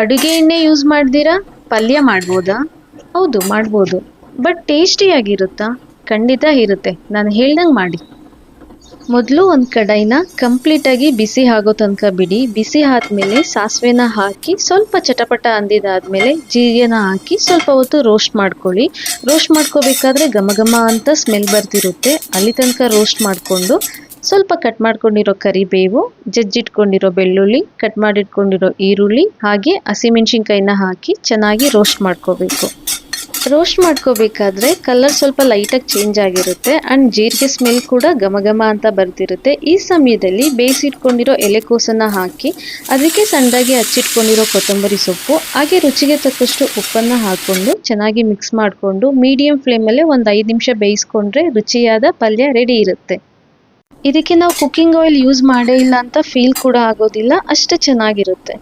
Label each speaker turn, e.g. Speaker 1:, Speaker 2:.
Speaker 1: ಅಡುಗೆ ಎಣ್ಣೆ ಯೂಸ್ ಮಾಡ್ದಿರಾ? ಪಲ್ಯ ಮಾಡ್ಬೋದಾ? ಹೌದು, ಮಾಡ್ಬೋದು. ಬಟ್ ಟೇಸ್ಟಿಯಾಗಿರುತ್ತಾ ಖಂಡಿತ ಇರುತ್ತೆ. ನಾನು ಹೇಳ್ದಂಗೆ ಮಾಡಿ. ಮೊದಲು ಒಂದು ಕಡಾಯಿನ ಕಂಪ್ಲೀಟಾಗಿ ಬಿಸಿ ಆಗೋ ತನಕ ಬಿಡಿ. ಬಿಸಿ ಆದಮೇಲೆ ಸಾಸಿವೆನ ಹಾಕಿ ಸ್ವಲ್ಪ ಚಟಪಟ ಅಂದಿದಾದ್ಮೇಲೆ ಜೀರಿಗೆನ ಹಾಕಿ ಸ್ವಲ್ಪ ಹೊತ್ತು ರೋಸ್ಟ್ ಮಾಡ್ಕೊಳ್ಳಿ. ರೋಸ್ಟ್ ಮಾಡ್ಕೋಬೇಕಾದ್ರೆ ಘಮ ಘಮ ಅಂತ ಸ್ಮೆಲ್ ಬರ್ತಿರುತ್ತೆ. ಅಲ್ಲಿ ತನಕ ರೋಸ್ಟ್ ಮಾಡಿಕೊಂಡು ಸ್ವಲ್ಪ ಕಟ್ ಮಾಡ್ಕೊಂಡಿರೋ ಕರಿಬೇವು, ಜಜ್ಜಿಟ್ಕೊಂಡಿರೋ ಬೆಳ್ಳುಳ್ಳಿ ಕಟ್ ಮಾಡಿಟ್ಕೊಂಡಿರೋ ಈರುಳ್ಳಿ, ಹಾಗೆ ಹಸಿಮೆಣ್ಸಿನ್ಕಾಯಿನ ಹಾಕಿ ಚೆನ್ನಾಗಿ ರೋಸ್ಟ್ ಮಾಡ್ಕೋಬೇಕು. ರೋಸ್ಟ್ ಮಾಡ್ಕೋಬೇಕಾದ್ರೆ ಕಲರ್ ಸ್ವಲ್ಪ ಲೈಟಾಗಿ ಚೇಂಜ್ ಆಗಿರುತ್ತೆ ಆ್ಯಂಡ್ ಜೀರಿಗೆ ಸ್ಮೆಲ್ ಕೂಡ ಘಮ ಅಂತ ಬರ್ತಿರುತ್ತೆ ಈ ಸಮಯದಲ್ಲಿ ಬೇಯಿಸಿಟ್ಕೊಂಡಿರೋ ಎಲೆಕೋಸನ್ನು ಹಾಕಿ ಅದಕ್ಕೆ ಸಣ್ಣದಾಗಿ ಹಚ್ಚಿಟ್ಕೊಂಡಿರೋ ಕೊತ್ತಂಬರಿ ಸೊಪ್ಪು, ಹಾಗೆ ರುಚಿಗೆ ತಕ್ಕಷ್ಟು ಉಪ್ಪನ್ನು ಹಾಕ್ಕೊಂಡು ಚೆನ್ನಾಗಿ ಮಿಕ್ಸ್ ಮಾಡಿಕೊಂಡು ಮೀಡಿಯಂ ಫ್ಲೇಮಲ್ಲೇ ಒಂದು ಐದು ನಿಮಿಷ ಬೇಯಿಸ್ಕೊಂಡ್ರೆ ರುಚಿಯಾದ ಪಲ್ಯ ರೆಡಿ ಇರುತ್ತೆ. ಇದಕ್ಕೆ ನಾವು ಕುಕ್ಕಿಂಗ್ ಆಯಿಲ್ ಯೂಸ್ ಮಾಡೇ ಇಲ್ಲ ಅಂತ ಫೀಲ್ ಕೂಡ ಆಗೋದಿಲ್ಲ ಅಷ್ಟು ಚೆನ್ನಾಗಿರುತ್ತೆ.